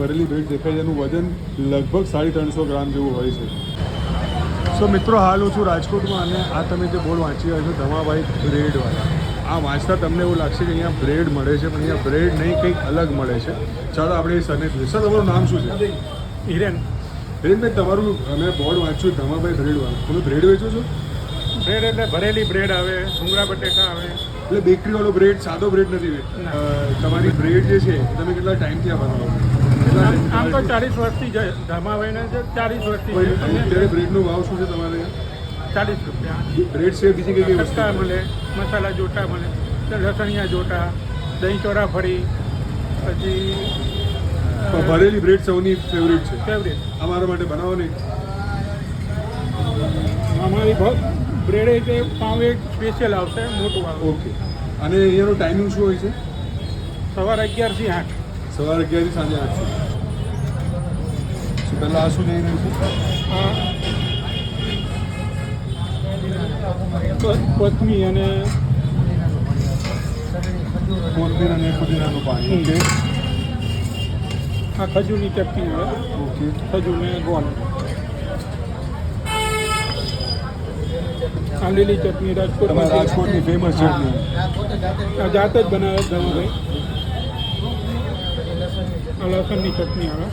ભરેલી બ્રેડ દેખાય જેનું વજન લગભગ સાડી ત્રણસો ગ્રામ જેવું હોય છે. સો મિત્રો હાલ હું છું રાજકોટમાં અને આ તમે જે બોર્ડ વાંચી રહ્યા છો ધમાભાઈ બ્રેડવાળા. આ વાંચતા તમને એવું લાગશે કે અહીંયા બ્રેડ મળે છે પણ અહીંયા બ્રેડ નહીં કંઈક અલગ મળે છે. ચાલો આપણે એ સરને જોઈએ સર તમારું નામ શું છે? હિરેન. હિરેનભાઈ તમારું અમે બોર્ડ વાંચ્યું ધમાભાઈ બ્રેડવાળા. તમે બ્રેડ વેચો છો? બ્રેડ એટલે ભરેલી બ્રેડ આવે સુંગરા બટેકા આવે. એટલે બેકરીવાળો બ્રેડ સાદો બ્રેડ નથી તમારી બ્રેડ જે છે તમે કેટલા ટાઈમથી આ બનાવો આમ તો ચાલીસ વર્ષથી ધમાવાઈને છે ચાલીસ વર્ષથી અત્યારે બ્રેડનો ભાવ શું છે તમારે ચાલીસ રૂપિયા. બ્રેડ છે બીજી કઈ વસ્તુ? મળે મસાલા જોટા મળે લસણિયા જોટા દહીં ચોરા ફરી પછી ભરેલી બ્રેડ સૌની ફેવરેટ છે. ફેવરેટ અમારા માટે બનાવવાની અમારી બ્રેડ એ તે પાઉં એક સ્પેશિયલ આવશે મોટું વાળું ઓકે. અને અહીંયાનો ટાઈમિંગ શું હોય છે? સવારે અગિયારથી આઠ. સવારે અગિયારથી સાંજે આઠ સુધી. પહેલાં આ શું જઈ રહ્યું છે? પત્ની અને કોથમીર અને પુદીનાનું પાણી ઓકે આ ખજૂરની ચટણી હોય ઓકે ખજૂર ને ગોળ. આ લીલી ચટણી રાજકોટ રાજકોટની ફેમસ ચટણી. આ જાત જ બનાવે ભાઈ. આ લસણની ચટણી આવે.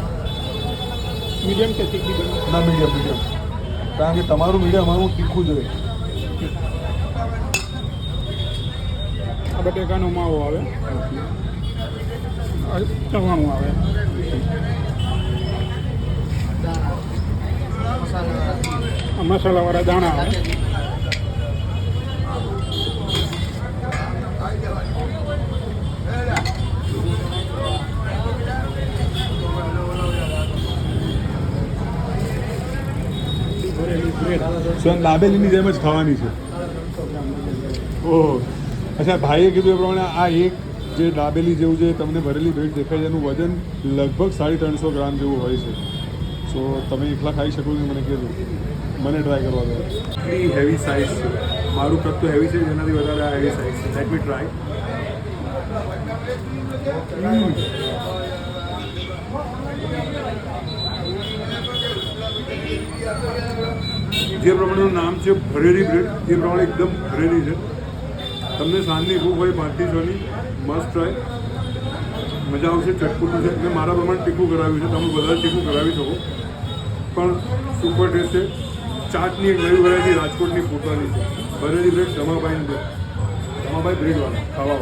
મીડિયમ કે તીખી બને ના મીડિયમ મીડિયમ. કારણ કે તમારું મીડિયમ અમારું તીખું જોઈએ આ બટેકાનો માવો આવે. આ ચવાણું આવે. મસાલાવાળા દાણા આવે. સ્વયં દાબેલીની જેમ જ ખાવાની છે. ઓહો. અચ્છા ભાઈએ કીધું એ પ્રમાણે આ એક જે દાબેલી જેવું જે તમને ભરેલી ભેટ દેખાય છે એનું વજન લગભગ સાડી ત્રણસો ગ્રામ જેવું હોય છે. સો તમે એકલા ખાઈ શકો છો મને કીધું મને ટ્રાય કરવા દો. એટલી હેવી સાઇઝ છે. મારું કદ તો હેવી છે જેનાથી વધારે આ હેવી સાઇઝ છે. લેટ મી ટ્રાય જે પ્રમાણેનું નામ છે ભરેલી બ્રેડ એ પ્રમાણે એકદમ ભરેલી છે. તમને સાંજની ભૂખ હોય છની મસ્ત ટ્રાય મજા આવશે, ચટપટું છે. મેં મારા પ્રમાણે ટીકું કરાવ્યું છે. તમે બધા ટીકું કરાવી શકો. પણ સુપર ટેસ્ટ છે. ચાટની એક નવી વેરાયટી રાજકોટની પોતાની છે. ભરેલી બ્રેડ ધમાભાઈની છે. ધમાભાઈ બ્રેડવાળા ખાવા